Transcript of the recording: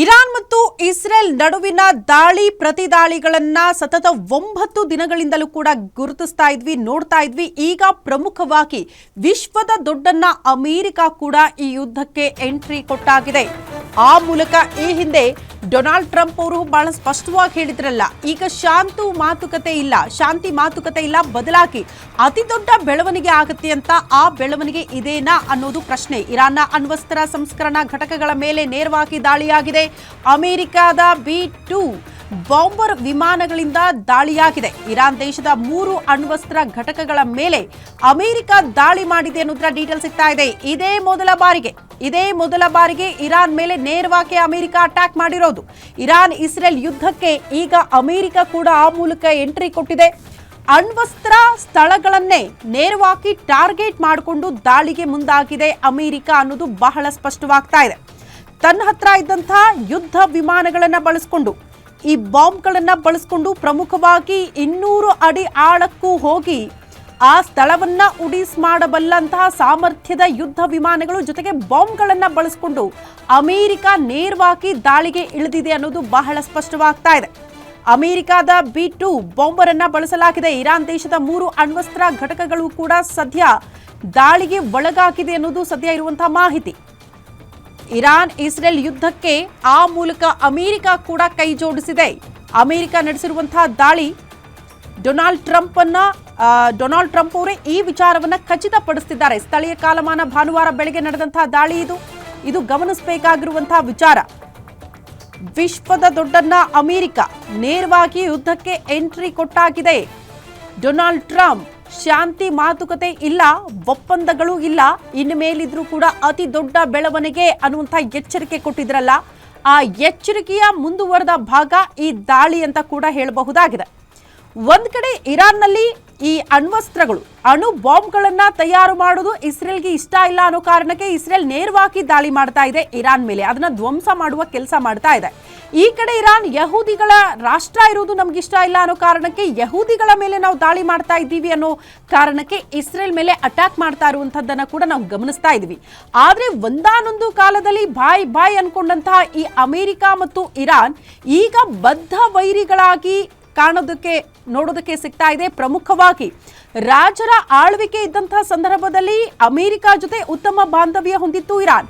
Iran ಮತ್ತು Israel ನಡುವಿನ ದಾಳಿ ಪ್ರತಿದಾಳಿಗಳನ್ನ ಸತತ ಒಂಬತ್ತು ದಿನಗಳಿಂದಲೂ ಕೂಡ ಗುರುತಿಸ್ತಾ ಇದ್ವಿ, ನೋಡ್ತಾ ಇದ್ವಿ. ಈಗ ಪ್ರಮುಖವಾಗಿ ವಿಶ್ವದ ದೊಡ್ಡನ್ನ ಅಮೆರಿಕ ಕೂಡ ಈ ಯುದ್ಧಕ್ಕೆ ಎಂಟ್ರಿ ಕೊಟ್ಟಾಗಿದೆ. ಆ ಮೂಲಕ ಈ ಹಿಂದೆ ಡೊನಾಲ್ಡ್ ಟ್ರಂಪ್ ಅವರು ಬಹಳ ಸ್ಪಷ್ಟವಾಗಿ ಹೇಳಿದ್ರಲ್ಲ, ಈಗ ಶಾಂತು ಮಾತುಕತೆ ಇಲ್ಲ, ಶಾಂತಿ ಮಾತುಕತೆ ಇಲ್ಲ, ಬದಲಾಗಿ ಅತಿ ದೊಡ್ಡ ಬೆಳವಣಿಗೆ ಆಗುತ್ತೆ ಅಂತ ಆ ಬೆಳವಣಿಗೆ ಇದೇನಾ ಅನ್ನೋದು ಪ್ರಶ್ನೆ. ಇರಾನ್ನ ಅಣ್ವಸ್ತ್ರ ಸಂಸ್ಕರಣಾ ಘಟಕಗಳ ಮೇಲೆ ನೇರವಾಗಿ ದಾಳಿಯಾಗಿದೆ. ಅಮೆರಿಕದ ಬಿ ಟೂ ಬಾಂಬರ್ ವಿಮಾನಗಳಿಂದ ದಾಳಿಯಾಗಿದೆ. ಇರಾನ್ ದೇಶದ ಮೂರು ಅಣ್ವಸ್ತ್ರ ಘಟಕಗಳ ಮೇಲೆ ಅಮೆರಿಕ ದಾಳಿ ಮಾಡಿದೆ ಅನ್ನೋದ್ರ ಡೀಟೇಲ್ ಸಿಗ್ತಾ ಇದೆ. ಇದೇ ಮೊದಲ ಬಾರಿಗೆ, ಇದೇ ಮೊದಲ ಬಾರಿಗೆ ಇರಾನ್ ಮೇಲೆ ನೇರವಾಗಿ ಅಮೆರಿಕ ಅಟ್ಯಾಕ್ ಮಾಡಿರೋದು. ಇರಾನ್ ಇಸ್ರೇಲ್ ಯುದ್ಧಕ್ಕೆ ಈಗ ಅಮೆರಿಕ ಕೂಡ ಆ ಮೂಲಕ ಎಂಟ್ರಿ ಕೊಟ್ಟಿದೆ. ಅಣ್ವಸ್ತ್ರ ಸ್ಥಳಗಳನ್ನೇ ನೇರವಾಗಿ ಟಾರ್ಗೆಟ್ ಮಾಡಿಕೊಂಡು ದಾಳಿಗೆ ಮುಂದಾಗಿದೆ ಅಮೆರಿಕ ಅನ್ನೋದು ಬಹಳ ಸ್ಪಷ್ಟವಾಗ್ತಾ ಇದೆ. ತನ್ನ ಹತ್ರ ಇದ್ದಂತಹ ಯುದ್ಧ ವಿಮಾನಗಳನ್ನು ಬಳಸಿಕೊಂಡು ಈ ಬಾಂಬ್ಗಳನ್ನು ಬಳಸಿಕೊಂಡು ಪ್ರಮುಖವಾಗಿ ಇನ್ನೂರು ಅಡಿ ಆಳಕ್ಕೂ ಹೋಗಿ ಆ ಸ್ಥಳವನ್ನ ಉಡೀಸ್ ಮಾಡಬಲ್ಲಂತಹ ಸಾಮರ್ಥ್ಯದ ಯುದ್ಧ ವಿಮಾನಗಳು ಜೊತೆಗೆ ಬಾಂಬ್ಗಳನ್ನು ಬಳಸಿಕೊಂಡು ಅಮೆರಿಕ ನೇರವಾಗಿ ದಾಳಿಗೆ ಇಳಿದಿದೆ ಅನ್ನೋದು ಬಹಳ ಸ್ಪಷ್ಟವಾಗ್ತಾ ಇದೆ. ಅಮೆರಿಕದ ಬಿ ಟು ಬಾಂಬರ್ ಅನ್ನ ಬಳಸಲಾಗಿದೆ. ಇರಾನ್ ದೇಶದ ಮೂರು ಅಣ್ವಸ್ತ್ರ ಘಟಕಗಳು ಕೂಡ ಸದ್ಯ ದಾಳಿಗೆ ಒಳಗಾಗಿದೆ ಅನ್ನೋದು ಸದ್ಯ ಇರುವಂತಹ ಮಾಹಿತಿ. ಇರಾನ್ ಇಸ್ರೇಲ್ ಯುದ್ಧಕ್ಕೆ ಆ ಮೂಲಕ ಅಮೆರಿಕ ಕೂಡ ಕೈ ಜೋಡಿಸಿದೆ. ಅಮೆರಿಕ ನಡೆಸಿರುವಂತಹ ದಾಳಿ ಡೊನಾಲ್ಡ್ ಟ್ರಂಪ್ ಅನ್ನ ಡೊನಾಲ್ಡ್ ಟ್ರಂಪ್ ಅವರೇ ಈ ವಿಚಾರವನ್ನ ಖಚಿತಪಡಿಸುತ್ತಿದ್ದಾರೆ ಸ್ಥಳೀಯ ಕಾಲಮಾನ ಭಾನುವಾರ ಬೆಳಗ್ಗೆ ನಡೆದಂತಹ ದಾಳಿ ಇದು. ಇದು ಗಮನಿಸಬೇಕಾಗಿರುವಂತಹ ವಿಚಾರ. ವಿಶ್ವದ ದೊಡ್ಡನ್ನ ಅಮೆರಿಕ ನೇರವಾಗಿ ಯುದ್ಧಕ್ಕೆ ಎಂಟ್ರಿ ಕೊಟ್ಟಾಗಿದೆ. ಡೊನಾಲ್ಡ್ ಟ್ರಂಪ್ ಶಾಂತಿ ಮಾತುಕತೆ ಇಲ್ಲ, ಒಪ್ಪಂದಗಳು ಇಲ್ಲ. ಇನ್ನು ಮೇಲಿದ್ರೂ ಕೂಡ ಅತಿ ದೊಡ್ಡ ಬೆಳವಣಿಗೆ ಅನ್ನುವಂಥ ಎಚ್ಚರಿಕೆ ಕೊಟ್ಟಿದ್ರಲ್ಲ, ಆ ಎಚ್ಚರಿಕೆಯ ಮುಂದುವರೆದ ಭಾಗ ಈ ದಾಳಿ ಅಂತ ಕೂಡ ಹೇಳಬಹುದಾಗಿದೆ. ಒಂದ್ ಕಡೆ ಇರಾನ್ನಲ್ಲಿ ಈ ಅಣ್ವಸ್ತ್ರಗಳು, ಅಣು ಬಾಂಬ್ಗಳನ್ನ ತಯಾರು ಮಾಡೋದು ಇಸ್ರೇಲ್ಗೆ ಇಷ್ಟ ಇಲ್ಲ ಅನ್ನೋ ಕಾರಣಕ್ಕೆ ಇಸ್ರೇಲ್ ನೇರವಾಗಿ ದಾಳಿ ಮಾಡ್ತಾ ಇದೆ ಇರಾನ್ ಮೇಲೆ. ಅದನ್ನ ಧ್ವಂಸ ಮಾಡುವ ಕೆಲಸ ಮಾಡ್ತಾ ಇದೆ. ಈ ಕಡೆ ಇರಾನ್ ಯಹೂದಿಗಳ ರಾಷ್ಟ್ರ ಇರೋದು ನಮ್ಗೆ ಇಷ್ಟ ಇಲ್ಲ ಅನ್ನೋ ಕಾರಣಕ್ಕೆ ಯಹೂದಿಗಳ ಮೇಲೆ ನಾವು ದಾಳಿ ಮಾಡ್ತಾ ಇದ್ದೀವಿ ಅನ್ನೋ ಕಾರಣಕ್ಕೆ ಇಸ್ರೇಲ್ ಮೇಲೆ ಅಟ್ಯಾಕ್ ಮಾಡ್ತಾ ಇರುವಂತದ್ದನ್ನ ಕೂಡ ನಾವು ಗಮನಿಸ್ತಾ ಇದೀವಿ ಆದ್ರೆ ಒಂದಾನೊಂದು ಕಾಲದಲ್ಲಿ ಬಾಯ್ ಬಾಯ್ ಅನ್ಕೊಂಡಂತಹ ಈ ಅಮೆರಿಕ ಮತ್ತು ಇರಾನ್ ಈಗ ಬದ್ಧ ವೈರಿಗಳಾಗಿ ಕಾಣೋದಕ್ಕೆ, ನೋಡೋದಕ್ಕೆ ಸಿಗ್ತಾ ಇದೆ. ಪ್ರಮುಖವಾಗಿ, ರಾಜರ ಆಳ್ವಿಕೆ ಇದ್ದಂತಹ ಸಂದರ್ಭದಲ್ಲಿ ಅಮೆರಿಕ ಜೊತೆ ಉತ್ತಮ ಬಾಂಧವ್ಯ ಹೊಂದಿತ್ತು ಇರಾನ್.